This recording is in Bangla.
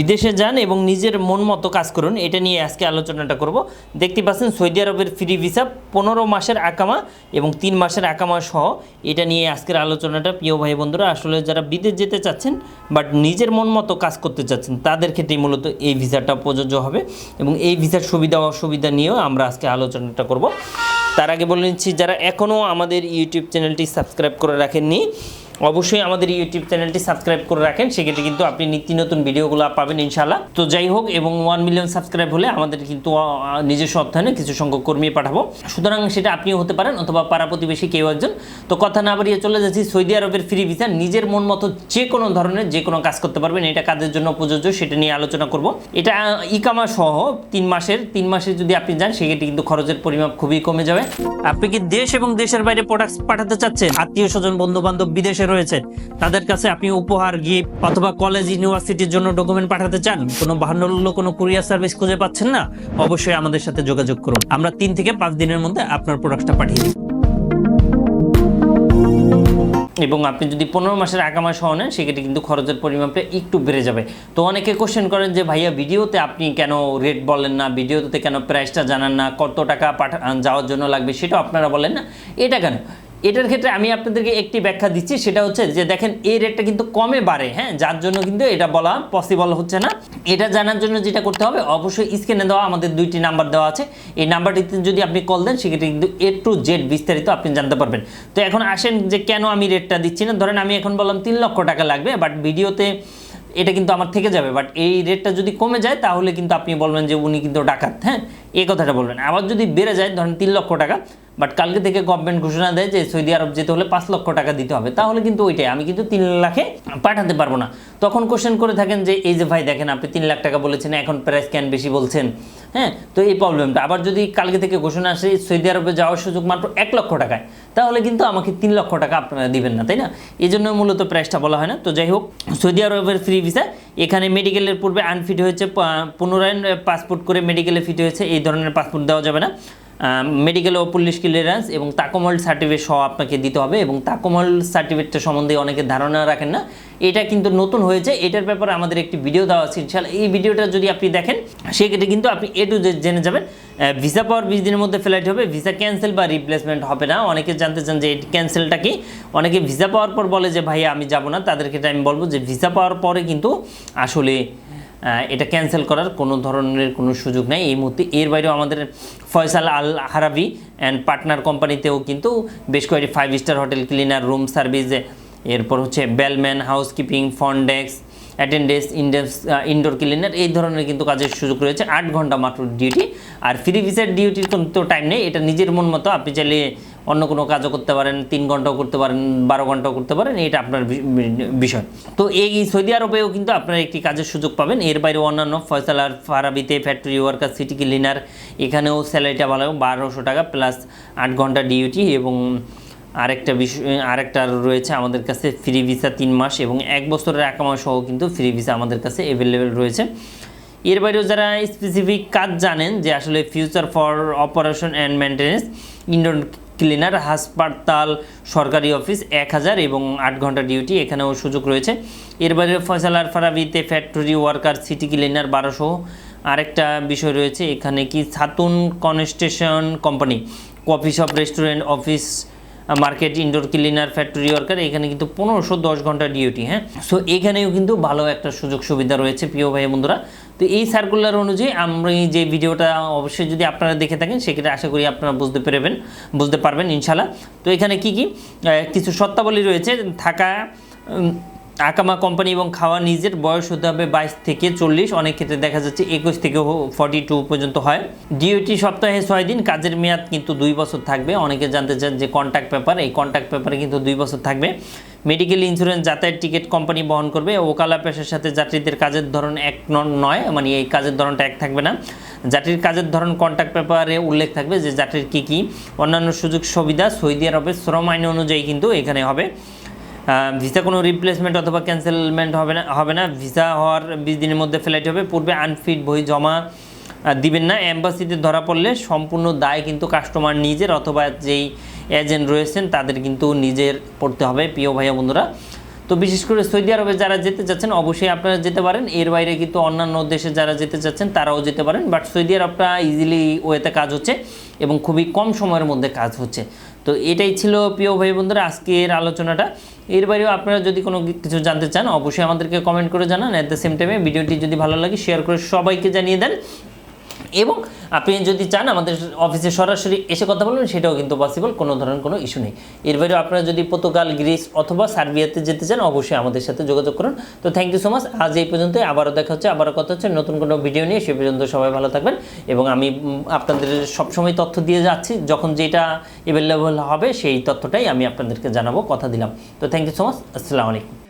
বিদেশে যান এবং নিজের মন মতো কাজ করুন, এটা নিয়ে আজকে আলোচনাটা করব। দেখতে পাচ্ছেন সৌদি আরবের ফ্রি ভিসা পনেরো মাসের আকামা এবং তিন মাসের আকামা সহ এটা নিয়ে আজকের আলোচনাটা। প্রিয় ভাই বন্ধুরা, আসলে যারা বিদেশ যেতে চাচ্ছেন বাট নিজের মন মতো কাজ করতে চাচ্ছেন, তাদের ক্ষেত্রে মূলত এই ভিসাটা প্রযোজ্য হবে এবং এই ভিসার সুবিধা অসুবিধা নিয়েও আমরা আজকে আলোচনাটা করব। তার আগে বলে নিচ্ছি, যারা এখনও আমাদের ইউটিউব চ্যানেলটি সাবস্ক্রাইব করে রাখেননি অবশ্যই আমাদের ইউটিউব চ্যানেলটি সাবস্ক্রাইব করে রাখেন। সেক্ষেত্রে কিন্তু আপনি নিত্য নতুন ভিডিওগুলো পাবেন ইনশাল্লাহ তো যাই হোক, এবং ওয়ান মিলিয়ন সাবস্ক্রাইব হলে আমাদের কিন্তু নিজস্ব অর্থায়নে কিছু সংখ্যক কর্মী পাঠাবো। সুতরাং সেটা আপনিও হতে পারেন অথবা পাড়া প্রতিবেশী কেউ একজন। তো কথা না বাড়িয়ে চলে যাচ্ছি সৌদি আরবের ফ্রি ভিসা নিজের মন মতো যে কোনো ধরনের যে কোনো কাজ করতে পারবেন। এটা কাজের জন্য প্রযোজ্য সেটা নিয়ে আলোচনা করব। এটা ইকামা সহ তিন মাসের, তিন মাসে যদি আপনি যান, সেক্ষেত্রে কিন্তু খরচের পরিমাপ খুবই কমে যাবে। আপনি কি দেশ এবং দেশের বাইরে প্রোডাক্ট পাঠাতে চাচ্ছেন? আত্মীয় স্বজন বন্ধু বান্ধব বিদেশে রয়েছে তাদের কাছে আপনি উপহার গিফট অথবা কলেজ ইউনিভার্সিটির জন্য ডকুমেন্ট পাঠাতে চান, কোনো বাহান্ন কোনো কুরিয়ার সার্ভিস খুঁজে পাচ্ছেন না, অবশ্যই আমাদের সাথে যোগাযোগ করুন। আমরা তিন থেকে পাঁচ দিনের মধ্যে আপনার প্রোডাক্টটা পাঠিয়ে দিই। এবং আপনি যদি পনেরো মাসের আগামা সহ নেন সেক্ষেত্রে কিন্তু খরচের পরিমাপটা একটু বেড়ে যাবে। তো অনেকে কোশ্চেন করেন যে, ভাইয়া ভিডিওতে আপনি কেন রেট বলেন না? ভিডিওতে কেন প্রাইসটা জানান না? কত টাকা পাঠা, যাওয়ার জন্য লাগবে? সেটাও আপনারা বলেন না। এটা কেন? এটার ক্ষেত্রে আমি আপনাদেরকে একটি ব্যাখ্যা দিচ্ছি, সেটা হচ্ছে যে দেখেন, এই রেটটা কিন্তু কমে বাড়ে হ্যাঁ? যার জন্য কিন্তু এটা বলা পসিবল হচ্ছে না। এটা জানার জন্য যেটা করতে হবে, অবশ্যই স্ক্রিনে দেওয়া আমাদের দুইটি নাম্বার দেওয়া আছে। এই নাম্বারটিতে যদি আপনি কল দেন, সেক্ষেত্রে কিন্তু এ টু জেড বিস্তারিত আপনি জানতে পারবেন। তো এখন আসেন যে কেন আমি রেটটা দিচ্ছি না? ধরেন আমি এখন বললাম তিন লক্ষ টাকা লাগবে বাট ভিডিওতে এটা কিন্তু আমার থেকে যাবে। বাট এই রেটটা যদি কমে যায়, তাহলে কিন্তু আপনি বলবেন যে উনি কিন্তু ডাকাত হ্যাঁ? এই কথাটা বলবেন। আবার যদি বেড়ে যায়, ধরেন তিন লক্ষ টাকা বাট কালকে থেকে গভর্নমেন্ট ঘোষণা দেয় যে সৌদি আরব যেতে হলে পাঁচ লক্ষ টাকা দিতে হবে, তাহলে কিন্তু ওইটাই। আমি কিন্তু তিন লাখে পাঠাতে পারব না। তখন কোশ্চেন করে থাকেন যে, এই যে ভাই, দেখেন আপনি তিন লাখ টাকা বলেছেন, এখন প্রাইস কেন বেশি বলছেন। হ্যাঁ তো এই প্রবলেমটা আবার যদি কালকে থেকে ঘোষণা আসে, সৌদি আরবে যাওয়ার সুযোগ মাত্র এক লক্ষ টাকায়, তাহলে কিন্তু আমাকে তিন লক্ষ টাকা আপনারা দিবেন না, তাই না? এই জন্য মূলত প্রাইসটা বলা হয় না। তো যাই হোক, সৌদি আরবের ফ্রি ভিসা এখানে মেডিকেলের পূর্বে আনফিট হয়েছে পুনরায় পাসপোর্ট করে মেডিকেলে ফিট হয়েছে, এই ধরনের পাসপোর্ট দেওয়া যাবে না। মেডিকেল ও পুলিশ ক্লিয়ারেন্স এবং তাকমল সার্টিফিকেট সহ আপনাকে দিতে হবে এবং তাকমল সার্টিফিকেটটা সম্বন্ধে অনেকে ধারণা রাখেন না। এটা কিন্তু নতুন হয়েছে, এটার ব্যাপারে আমাদের একটি ভিডিও দেওয়া আছে এই ভিডিওটা যদি আপনি দেখেন, সেক্ষেত্রে কিন্তু আপনি এ টু জেড জেনে যাবেন। ভিসা পাওয়ার বিশ দিনের মধ্যে ফ্লাইট হবে ভিসা ক্যান্সেল বা রিপ্লেসমেন্ট হবে না। অনেকে জানতে চান যে এই ক্যান্সেলটা কি? অনেকে ভিসা পাওয়ার পর বলে যে ভাই আমি যাব না। তাদের ক্ষেত্রে আমি বলব যে ভিসা পাওয়ার পরে কিন্তু আসলে এটা ক্যান্সেল করার কোনো ধরনের কোনো সুযোগ নেই। এই মুহূর্তে এর বাইরেও আমাদের Faisal Al Harabi and partner কোম্পানিতেও কিন্তু বেশ কয়েকটি five star hotel cleaner room service এরপর হচ্ছে bellman housekeeping ফন্ডেক্স attendance index indoor cleaner এই ধরনের কিন্তু কাজের সুযোগ রয়েছে। আট ঘণ্টা মাত্র ডিউটি আর ফ্রি ভিসার ডিউটির কিন্তু টাইম নেই। এটা নিজের মন মতো আপনি চাইলে অন্য কোনো কাজও করতে পারেন, তিন ঘন্টাও করতে পারেন, বারো ঘন্টাও করতে পারেন, এটা আপনার বিষয়। তো এই সৌদি আরবেও কিন্তু আপনারা একটি কাজের সুযোগ পাবেন। এর বাইরে অন্যান্য ফয়সালার ফারাবিতে ফ্যাক্টরি ওয়ার্কার, সিটি ক্লিনার, এখানেও স্যালারিটা ভালো, বারোশো টাকা প্লাস আট ঘণ্টা ডিউটি এবং আরেকটা বিষয় আরেকটা রয়েছে আমাদের কাছে, ফ্রি ভিসা তিন মাস এবং এক বছরের একামা সহ কিন্তু ফ্রি ভিসা আমাদের কাছে অ্যাভেলেবেল রয়েছে। এর বাইরেও যারা স্পেসিফিক কাজ জানেন যে আসলে future for operation and maintenance indoor cleaner, হাসপাতাল, সরকারি অফিস এক হাজার এবং আট ঘণ্টা ডিউটি এখানেও সুযোগ রয়েছে। এর বাইরে ফয়সাল আর ফারাবিতে ফ্যাক্টরি ওয়ার্কার, সিটি ক্লিনার বারোশো। আরেকটা বিষয় রয়েছে এখানে কি ছাতুন construction company, coffee shop, restaurant, office market indoor cleaner factory worker এখানে কিন্তু পনেরোশো দশ ঘণ্টা ডিউটি হ্যাঁ? সো এখানেও কিন্তু ভালো একটা সুযোগ সুবিধা রয়েছে, প্রিয় ভাই বন্ধুরা। তো এই সার্কুলার অনুযায়ী আমি যে ভিডিওটা অবশ্যই যদি আপনারা দেখে থাকেন, সেক্ষেত্রে আশা করি আপনারা বুঝতে পেরেবেন, বুঝতে পারবেন ইনশাল্লাহ তো এখানে কি কি? কিছু শর্তাবলী রয়েছে, থাকা আকামা কোম্পানি এবং খাওয়া নিজের বয়স হতে হবে বাইশ থেকে চল্লিশ। অনেক ক্ষেত্রে দেখা যাচ্ছে একুশ থেকে ফর্টি টু পর্যন্ত হয়। ডিউটি সপ্তাহে ছয় দিন, কাজের মেয়াদ কিন্তু দুই বছর থাকবে। অনেকে জানতে চান যে কন্ট্যাক্ট পেপার এই কন্ট্যাক্ট পেপারে কিন্তু দুই বছর থাকবে। মেডিকেল ইন্স্যুরেন্স যাতায়াত টিকিট কোম্পানি বহন করবে। ওকালা পেশার সাথে যাত্রীদের কাজের ধরন এক নয় মানে এই কাজের ধরনটা এক থাকবে না। যাত্রীর কাজের ধরন কন্ট্যাক্ট পেপারে উল্লেখ থাকবে যে যাত্রীর কী কী। অন্যান্য সুযোগ সুবিধা সৌদি আরবের শ্রম আইন অনুযায়ী কিন্তু এখানে হবে। ভিসা কোনো রিপ্লেসমেন্ট অথবা ক্যান্সেলমেন্ট হবে না হবে না। ভিসা হওয়ার বিশ দিনের মধ্যে ফ্লাইট হবে, পূর্বে আনফিট বই জমা দিবেন না। অ্যাম্বাসিতে ধরা পড়লে সম্পূর্ণ দায় কিন্তু কাস্টমার নিজের অথবা যেই এজেন্ট রয়েছেন, তাদের কিন্তু নিজের পড়তে হবে, প্রিয় ভাইয়া বন্ধুরা। তো তো বিশেষ করে সৌদি আরবে যারা যেতে চাচ্ছেন, অবশ্যই আপনারা যেতে পারেন। এর বাইরে কিন্তু অন্যান্য দেশে যারা যেতে চাচ্ছেন, তারাও যেতে পারেন। বাট সৌদি আরবটা ইজিলি ওয়েতে কাজ হচ্ছে এবং খুবই কম সময়ের মধ্যে কাজ হচ্ছে। তো এটাই ছিল, প্রিয় ভাই বন্ধুরা, আজকের আলোচনাটা। এর বাইরেও আপনারা যদি কোনো কিছু জানতে চান, অবশ্যই আমাদেরকে কমেন্ট করে জানান। অ্যাট দ্য সেম টাইমে ভিডিওটি যদি ভালো লাগে শেয়ার করে সবাইকে জানিয়ে দেন। এবং আপনি যদি চান আমাদের অফিসে সরাসরি এসে কথা বলবেন, সেটাও কিন্তু পসিবল কোনো ধরনের কোনো ইস্যু নেই। এর বাইরেও আপনারা যদি পর্তুগাল গ্রিস অথবা সার্বিয়াতে যেতে চান, অবশ্যই আমাদের সাথে যোগাযোগ করুন। তো থ্যাংক ইউ সো মাচ আজ এই পর্যন্ত আবারও দেখা হচ্ছে, আবারও কথা হচ্ছে, নতুন কোনো ভিডিও নিয়ে, সে পর্যন্ত সবাই ভালো থাকবেন এবং আমি আপনাদের সবসময় তথ্য দিয়ে যাচ্ছি, যখন যেটা অ্যাভেলেবল হবে, সেই তথ্যটাই আমি আপনাদেরকে জানাব, কথা দিলাম। তো থ্যাংক ইউ সো মাচ আসসালামু আলাইকুম।